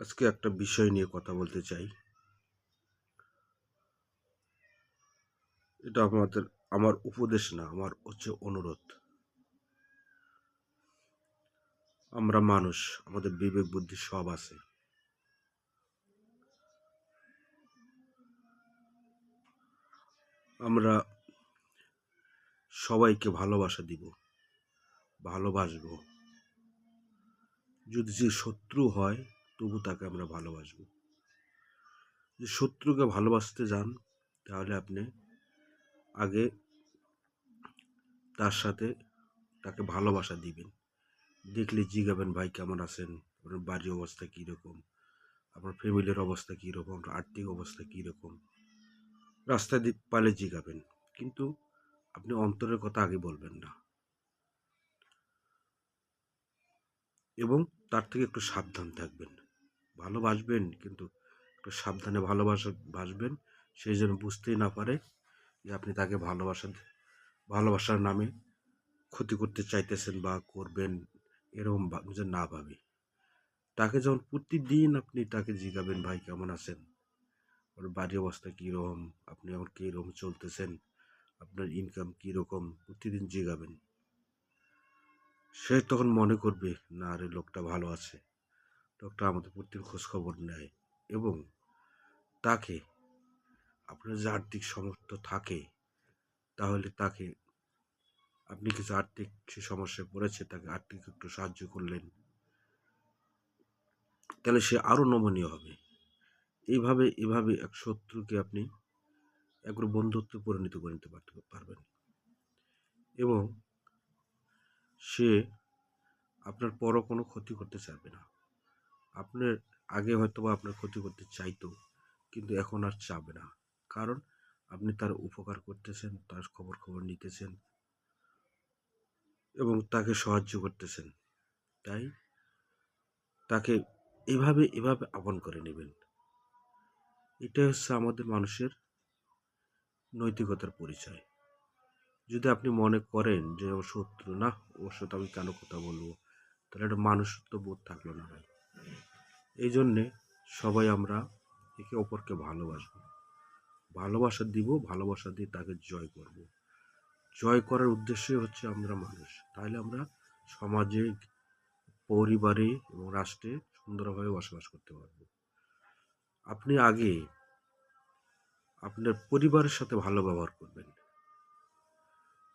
আজকে একটা বিষয় নিয়ে কথা বলতে চাই। এটা আমাদের, আমার উপদেশ না, আমার হচ্ছে অনুরোধ। আমরা মানুষ, আমাদের বিবেক বুদ্ধি সব আছে। আমরা সবাইকে ভালোবাসা দিব, ভালোবাসবো। যদি যে শত্রু হয় তবু তাকে আমরা ভালোবাসবো। যে শত্রুকে ভালোবাসতে যান, তাহলে আপনি আগে তার সাথে তাকে ভালোবাসা দিবেন। দেখলে জিগাবেন, ভাই, কেমন আছেন? আপনার বাড়ির অবস্থা কীরকম? আপনার ফ্যামিলির অবস্থা কীরকম? আপনার আর্থিক অবস্থা কীরকম? রাস্তা দি- পালে জিগাবেন। কিন্তু আপনি অন্তরের কথা আগে বলবেন না। এবং তার থেকে একটু সাবধান থাকবেন। ভালোবাসবেন, কিন্তু একটু সাবধানে ভালোবাসা বাসবেন সেই জন্য বুঝতেই না পারে যে আপনি তাকে ভালোবাসা ভালোবাসার নামে ক্ষতি করতে চাইতেছেন বা করবেন, এরকম যে না ভাবি। তাকে যখন প্রতিদিন আপনি তাকে জিগাবেন, ভাই, কেমন আছেন? ওর বাড়ি অবস্থা কীরকম? আপনি এখন কীরকম চলতেছেন? আপনার ইনকাম কীরকম? প্রতিদিন জিগাবেন। সে তখন মনে করবে, না আরে লোকটা ভালো আছে। লোকটা আমাদের প্রতিদিন খোঁজ খবর নেয় এবং তাকে আপনার যে আর্থিক সামর্থ্য থাকে, তাহলে তাকে আপনি কিছু আর্থিক সে সমস্যায় পড়েছে, তাকে আর্থিক একটু সাহায্য করলেন। তাহলে সে আরও নমনীয় হবে। এইভাবে, এভাবে এক শত্রুকে আপনি একবার বন্ধুত্বে পরিণত করে নিতে পারতে- পারবেন। এবং সে আপনার পরও কোনো ক্ষতি করতে চাইবে না। আপনার আগে হয়তো বা আপনার ক্ষতি করতে চাইতো, কিন্তু এখন আর চাবে না। কারণ আপনি তার উপকার করতেছেন, তার খবর খবর নিতেছেন এবং তাকে সাহায্য করতেছেন। তাই তাকে এভাবে এভাবে আপন করে নেবেন। এটাই হচ্ছে আমাদের মানুষের নৈতিকতার পরিচয়। যদি আপনি মনে করেন যে ও শত্রু না সাথে আমি কেন কথা বলব? তাহলে একটা মানুষত্ব বোধ থাকল না ভাই। এই জন্যে সবাই আমরা একে অপরকে ভালোবাসবো। ভালোবাসা দিব, ভালোবাসা দিয়ে তাকে জয় করব। জয় করার উদ্দেশ্যই হচ্ছে আমরা মানুষ। তাহলে আমরা সমাজে, পরিবারে এবং রাষ্ট্রে সুন্দরভাবে বসবাস করতে পারব। আপনি আগে আপনার পরিবারের সাথে ভালো ব্যবহার করবেন।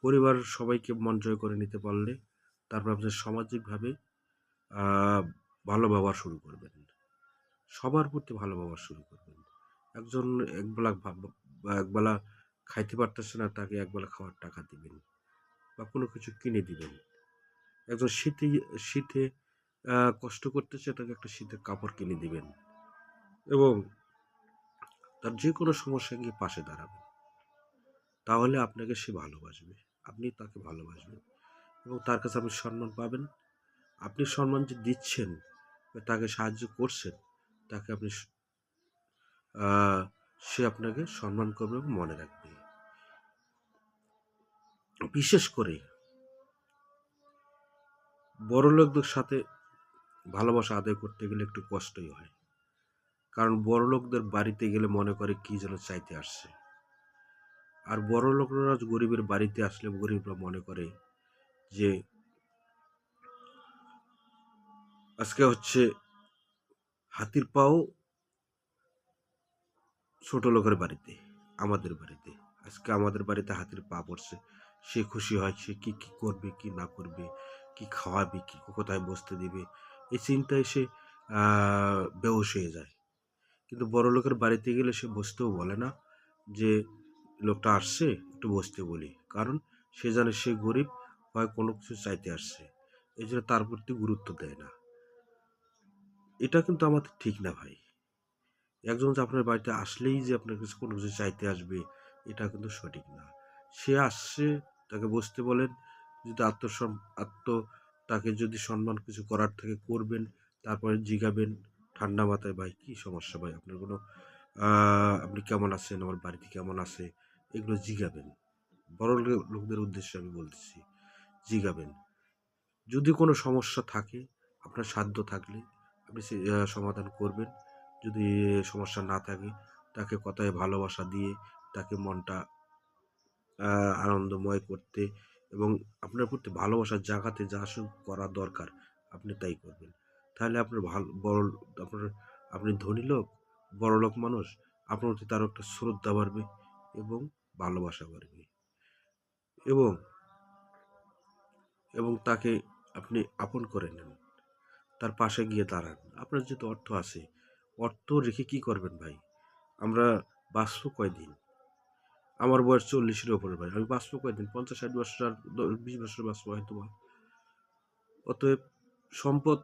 পরিবার সবাইকে মন জয় করে নিতে পারলে, তারপর আপনার সামাজিকভাবে ভালো ব্যবহার শুরু করবেন। সবার প্রতি ভালো ব্যবহার শুরু করবেন। একজন একবেলা একবেলা খাইতে পারতেছে না, তাকে একবেলা খাওয়ার টাকা দিবেন বা কোনো কিছু কিনে দিবেন। একজন শীতে শীতে কষ্ট করতেছে, তাকে একটা শীতের কাপড় কিনে দিবেন এবং তার যে কোনো সমস্যা গিয়ে পাশে দাঁড়াবেন। তাহলে আপনাকে সে ভালোবাসবে। আপনি তাকে ভালোবাসবেন এবং তার কাছে আপনি সম্মান পাবেন। আপনি সম্মান যে দিচ্ছেন তাকে সাহায্য করছেন, তাকে আপনি সে আপনাকে সম্মান করবে এবং মনে রাখবে। বিশেষ করে বড় লোকদের সাথে ভালোবাসা আদায় করতে গেলে একটু কষ্টই হয়। কারণ বড় লোকদের বাড়িতে গেলে মনে করে কি যেন চাইতে আসছে। আর বড় লোকরা গরিবের বাড়িতে আসলে গরিবরা মনে করে যে আজকে হচ্ছে হাতির পাও ছোট লোকের বাড়িতে, আমাদের বাড়িতে। আজকে আমাদের বাড়িতে হাতির পা পড়ছে। সে খুশি হয়, সে কি কি করবে, কি না করবে, কি খাওয়াবে, কি কোথায় বসতে দিবে, এই চিন্তায় সে বেহুশ হয়ে যায়। কিন্তু বড় লোকের বাড়িতে গেলে সে বসতেও বলে না যে, লোকটা আসছে, একটু বসতে বলি। কারণ সে জানে সে গরিব, হয় কোনো কিছু চাইতে আসছে। এই জন্য তার প্রতি গুরুত্ব দেয় না। এটা কিন্তু আমাদের ঠিক না ভাই। একজন যে আপনার বাড়িতে আসলেই যে আপনার কাছে কোনো কিছু চাইতে আসবে, এটা কিন্তু সঠিক না। সে আসছে, তাকে বসতে বলেন, যদি আত্মসম, আত্ম, তাকে যদি সম্মান কিছু করার থেকে করবেন, তারপরে জিগাবেন, ঠান্ডা মাথায়, ভাই, কী সমস্যা ভাই? আপনার কোনো আপনি কেমন আছেন? আমার বাড়িতে কেমন আছে? এগুলো জিগাবেন। বড় লোকদের উদ্দেশ্যে আমি বলতেছি, জিগাবেন। যদি কোনো সমস্যা থাকে, আপনার সাধ্য থাকলে আপনি সমাধান করবেন। যদি সমস্যা না থাকে, তাকে কথায় ভালোবাসা দিয়ে তাকে মনটা আনন্দময় করতে এবং আপনার প্রতি ভালোবাসার জায়গাতে যা করা দরকার, আপনি তাই করবেন। তাহলে আপনার ভালো, বড়, আপনার, আপনি ধনী লোক, বড় লোক মানুষ, আপনার প্রতি তারও একটা শ্রদ্ধা বাড়বে এবং ভালোবাসা বাড়বে। এবং এবং তাকে আপনি আপন করে নেন। তার পাশে গিয়ে দাঁড়ান। আপনার যেহেতু অর্থ আছে, অর্থ রেখে কি করবেন ভাই? আমরা বাঁচবো কয়দিন? আমার বয়স চল্লিশের ওপরে ভাই। আমি বাঁচবো কয়দিন? পঞ্চাশ, ষাট বছর আর বিশ বছর বাঁচবো হয়তো বা। অতএব সম্পদ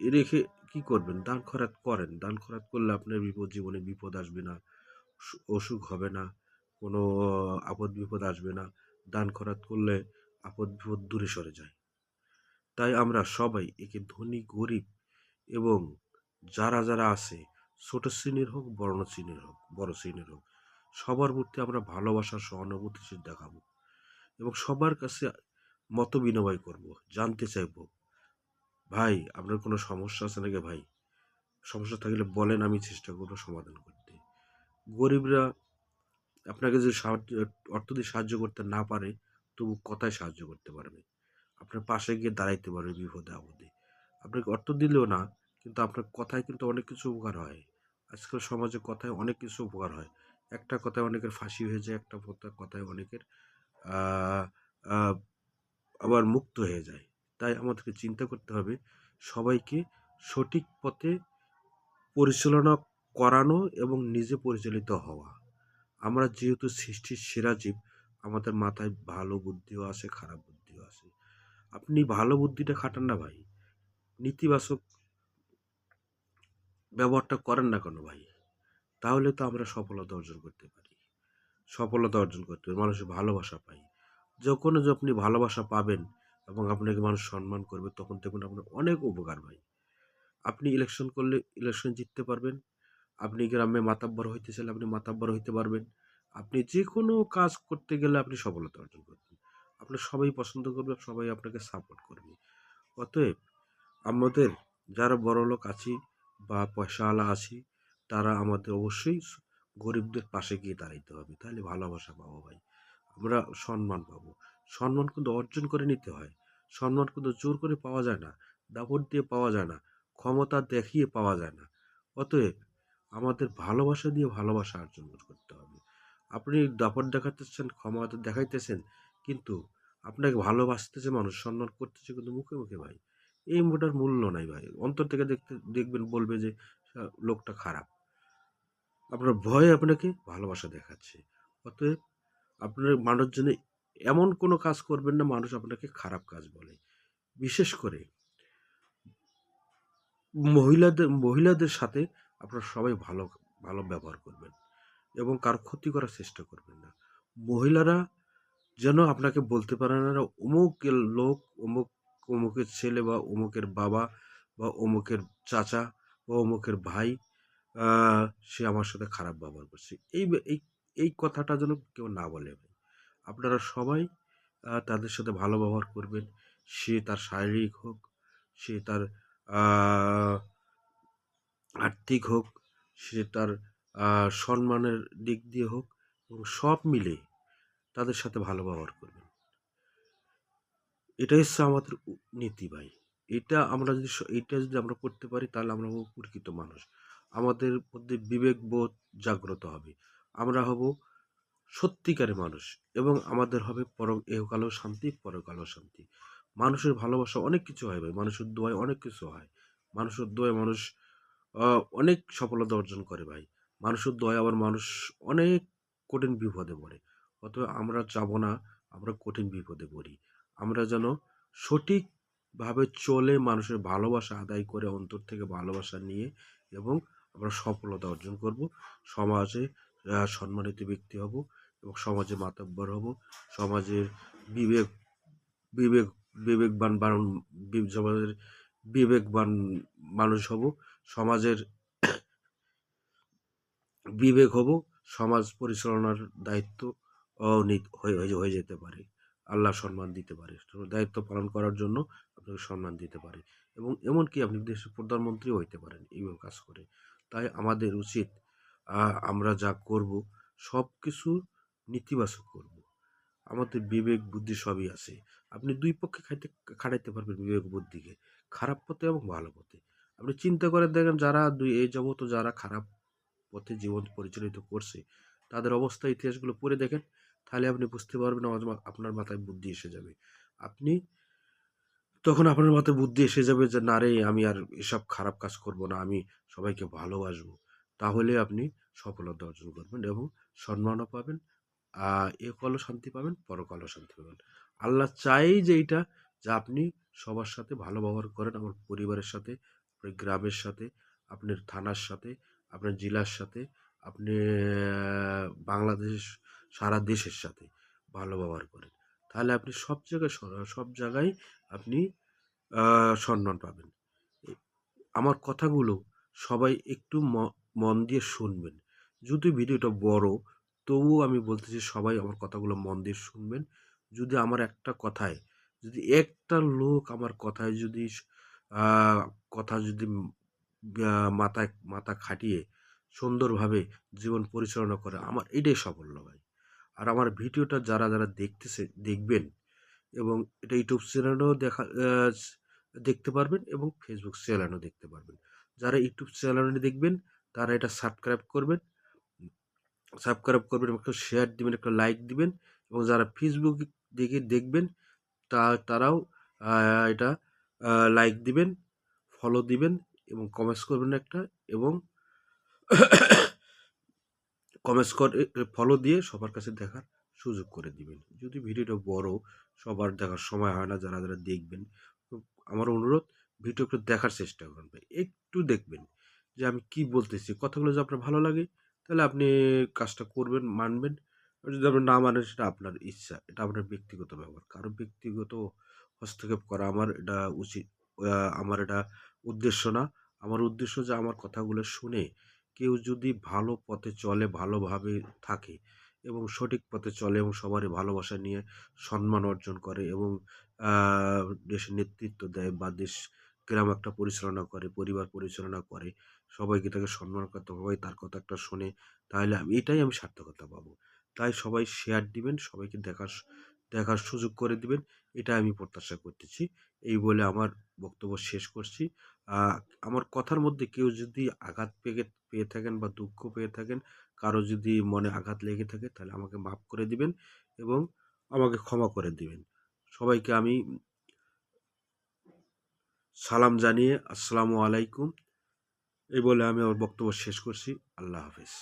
রেখে কি করবেন? দান খরাত করেন। দান খরাত করলে আপনার বিপদ জীবনে বিপদ আসবে না অসুখ হবে না, কোনো আপদ বিপদ আসবে না। দান খরাত করলে আপদ বিপদ দূরে সরে যায়। তাই আমরা সবাই একে ধনী, গরিব এবং যারা যারা আছে, ছোট শ্রেণির হোক, বড় শ্রেণির হোক, বড় শ্রেণির হোক, সবার প্রতি আমরা ভালোবাসার সহানুভূতিশীল দেখাবো এবং সবার কাছে মত বিনিময় করব, জানতে চাইব। ভাই, আপনার কোনো সমস্যা আছে নাকি ভাই? সমস্যা থাকলে বলেন, আমি চেষ্টা করব সমাধান করতে। গরিবরা আপনাকে যদি সাহায্য, অর্থ দিয়ে সাহায্য করতে না পারে, তবু কথায় সাহায্য করতে পারবে। আপনার পাশে গিয়ে দাঁড়াইতে পারবে বিপদে আপদে। আপনাকে অর্থ দিলেও না, কিন্তু আপনার কথায় কিন্তু অনেক কিছু উপকার হয়। আজকাল সমাজে কথায় অনেক কিছু উপকার হয়। একটা কথায় অনেকের ফাঁসি হয়ে যায়, একটা কথা- কথায় অনেকের আবার মুক্ত হয়ে যায়। তাই আমাদেরকে চিন্তা করতে হবে, সবাইকে সঠিক পথে পরিচালনা করানো এবং নিজে পরিচালিত হওয়া। আমরা যেহেতু সৃষ্টির সেরা জীব, আমাদের মাথায় ভালো বুদ্ধিও আসে, খারাপ বুদ্ধিও আছে আপনি ভালো বুদ্ধিটা খাটান না ভাই। নেতিবাচক ব্যবহারটা করেন না কেন ভাই? তাহলে তো আমরা সফলতা অর্জন করতে পারি। সফলতা অর্জন করতে পারি, মানুষের ভালোবাসা পাই। যখন যে আপনি ভালোবাসা পাবেন এবং আপনাকে মানুষ সম্মান করবে, তখন দেখুন আপনার অনেক উপকার ভাই। আপনি ইলেকশন করলে ইলেকশন জিততে পারবেন। আপনি গ্রামে মাতাব্বর হইতে চাইলে আপনি মাতাব্বর হইতে পারবেন। আপনি যে কোনো কাজ করতে গেলে আপনি সফলতা অর্জন করবেন আপনার সবাই পছন্দ করবে সবাই আপনাকে সাপোর্ট করবে। অতএব আমাদের যারা বড় লোক আছি বা পয়সাওয়ালা আছি, তারা আমাদের অবশ্যই গরিবদের পাশে গিয়ে দাঁড়াইতে হবে। তাহলে ভালোবাসা পাবো ভাই। আমরা সম্মান পাবো। সম্মান কিন্তু অর্জন করে নিতে হয়। সম্মান কিন্তু জোর করে পাওয়া যায় না, দাপট দিয়ে পাওয়া যায় না, ক্ষমতা দেখিয়ে পাওয়া যায় না। অতএব আমাদের ভালোবাসা দিয়ে ভালোবাসা অর্জন করতে হবে। আপনি দাপট দেখাতেছেন, ক্ষমতা দেখাইতেছেন কিন্তু আপনাকে ভালোবাসতেছে, মানুষ সম্মান করতেছে কিন্তু মুখে মুখে ভাই। এই মোটার মূল্য নাই ভাই। অন্তর থেকে দেখতে, দেখবেন, বলবে যে লোকটা খারাপ। আপনার ভয় আপনাকে ভালোবাসা দেখাচ্ছে। অতএব আপনার মানুষজনে এমন কোনো কাজ করবেন না, মানুষ আপনাকে খারাপ কাজ বলে। বিশেষ করে মহিলাদের মহিলাদের সাথে আপনারা সবাই ভালো ভালো ব্যবহার করবেন এবং কার ক্ষতি করার চেষ্টা করবেন না। মহিলারা যেন আপনাকে বলতে পারে না, অমুকের লোক, অমুক, অমুকের ছেলে বা অমুকের বাবা বা অমুকের চাচা বা অমুকের ভাই সে আমার সাথে খারাপ ব্যবহার করছে। এই এই কথাটা যেন কেউ না বলে আপনারা সবাই তাদের সাথে ভালো ব্যবহার করবেন। সে তার শারীরিক হোক, সে তার আর্থিক হোক, সে তার সম্মানের দিক দিয়ে হোক এবং সব মিলে তাদের সাথে ভালো ব্যবহার করবেন। এটাই হচ্ছে আমাদের নীতি ভাই। এটা আমরা যদি এটা যদি আমরা করতে পারি, তাহলে আমরা হব প্রকৃত মানুষ। আমাদের মধ্যে বিবেকবোধ জাগ্রত হবে। আমরা হব সত্যিকারের মানুষ এবং আমাদের হবে পর এহকালেও শান্তি পরকালেও শান্তি। মানুষের ভালোবাসা অনেক কিছু হয় ভাই। মানুষের দোয়ায় অনেক কিছু হয়। মানুষের দোয়ায় মানুষ অনেক সফলতা অর্জন করে ভাই। মানুষের দোয়ায় আবার মানুষ অনেক কঠিন বিপদে পড়ে। অতএব আমরা যাব না, আমরা কঠিন বিপদে পড়ি। আমরা যেন সঠিকভাবে চলে মানুষের ভালোবাসা আদায় করে, অন্তর থেকে ভালোবাসা নিয়ে এবং আমরা সফলতা অর্জন করব। সমাজে সম্মানিত ব্যক্তি হব এবং সমাজে মাতব্বর হব। সমাজের বিবেক বিবেক, বিবেকবান বান- সমাজের বিবেকবান মানুষ হব। সমাজের বিবেক হব। সমাজ পরিচালনার দায়িত্ব হয়ে যেতে পারে। আল্লাহ সম্মান দিতে পারে। দায়িত্ব পালন করার জন্য আপনাকে সম্মান দিতে পারে। এবং এমনকি আপনি দেশের প্রধানমন্ত্রীও হইতে পারেন এইভাবে কাজ করে। তাই আমাদের উচিত আমরা যা করব সব কিছু নেতিবাচক করব। আমাদের বিবেক, বুদ্ধি সবই আছে। আপনি দুই পক্ষে খাইতে, খাটাইতে পারবেন বিবেক, বুদ্ধিকে। খারাপ পথে এবং ভালো পথে। আপনি চিন্তা করে দেখেন যারা দুই, এই জগৎ যারা খারাপ পথে জীবন পরিচালিত করছে, তাদের অবস্থা, ইতিহাসগুলো পড়ে দেখেন। তাহলে আপনি বুঝতে পারবেন আপনার মাথায় বুদ্ধি এসে যাবে। আপনি তখন আপনার মাথায় বুদ্ধি এসে যাবে যে, না রে, আমি আর এসব খারাপ কাজ করব না, আমি সবাইকে ভালোবাসবো। তাহলে আপনি সফলতা অর্জন করবেন এবং সম্মানও পাবেন, আহ একলও শান্তি পাবেন পরকালও শান্তি পাবেন। আল্লাহ চাই যে এইটা, যে আপনি সবার সাথে ভালো ব্যবহার করেন, আমার পরিবারের সাথে, আপনার গ্রামের সাথে, আপনার থানার সাথে, আপনার জেলার সাথে, আপনি বাংলাদেশ সারা দেশের সাথে ভালো ব্যবহার করেন। তাহলে আপনি সব জায়গায় সব জায়গায় আপনি সম্মান পাবেন। আমার কথাগুলো সবাই একটু মন দিয়ে শুনবেন। যদি ভিডিওটা বড়, তবুও আমি বলতেছি সবাই আমার কথাগুলো মন দিয়ে শুনবেন। যদি আমার একটা কথায়, যদি একটা লোক আমার কথায় যদি কথা যদি মাথায়, মাথা খাটিয়ে সুন্দরভাবে জীবন পরিচালনা করে, আমার এটাই সাফল্য ভাই। আর আমার ভিডিওটা যারা যারা দেখতেছে, দেখবেন এবং এটা ইউটিউব চ্যানেলেও দেখা দেখতে পারবেন এবং ফেসবুক চ্যানেলও দেখতে পারবেন। যারা ইউটিউব চ্যানেলে দেখবেন, তারা এটা সাবস্ক্রাইব করবেন সাবস্ক্রাইব করবেন, একটা শেয়ার দিবেন, একটা লাইক দিবেন এবং যারা ফেসবুক দেখে দেখবেন, তা, তারাও এটা লাইক দিবেন ফলো দিবেন এবং কমেন্টস করবেন একটা এবং কমেন্টস করে ফলো দিয়ে সবার কাছে দেখার সুযোগ করে দিবেন। যদি ভিডিওটা বড়, সবার দেখার সময় হয় না, যারা যারা দেখবেন আমার অনুরোধ ভিডিও একটু দেখার চেষ্টা করবেন একটু দেখবেন যে আমি কি বলতেছি, কথাগুলো যদি আপনার ভালো লাগে, তাহলে আপনি কাজটা করবেন, মানবেন। যদি আপনি না মানেন, সেটা আপনার ইচ্ছা, এটা আপনার ব্যক্তিগত ব্যাপার। কারও ব্যক্তিগত হস্তক্ষেপ করা আমার এটা উচিত আমার এটা উদ্দেশ্য না। আমার উদ্দেশ্য যে আমার কথাগুলো শুনে কেউ যদি ভালো পথে চলে, ভালোভাবে থাকে এবং সঠিক পথে চলে এবং সবারই ভালোবাসা নিয়ে সম্মান অর্জন করে এবং দেশের নেতৃত্ব দেয় বা দেশ, গ্রাম একটা পরিচালনা করে, পরিবার পরিচালনা করে, সবাইকে তাকে সম্মান করতে সবাই তার কথা একটা শোনে, তাহলে আমি, এটাই আমি সার্থকতা পাবো। তাই সবাই শেয়ার দিবেন, সবাইকে দেখার দেখার সুযোগ করে দিবেন এটা আমি প্রত্যাশা করতেছি। এই বলে আমার বক্তব্য শেষ করছি। আমার কথার মধ্যে কেউ যদি আঘাত পেয়ে পেয়ে থাকেন বা দুঃখ পেয়ে থাকেন, কারও যদি মনে আঘাত লেগে থাকে, তাহলে আমাকে মাফ করে দিবেন এবং আমাকে ক্ষমা করে দিবেন। সবাইকে আমি সালাম জানিয়ে আসসালামু আলাইকুম। এই বলে আমি আমার বক্তব্য শেষ করছি। আল্লাহ হাফেজ।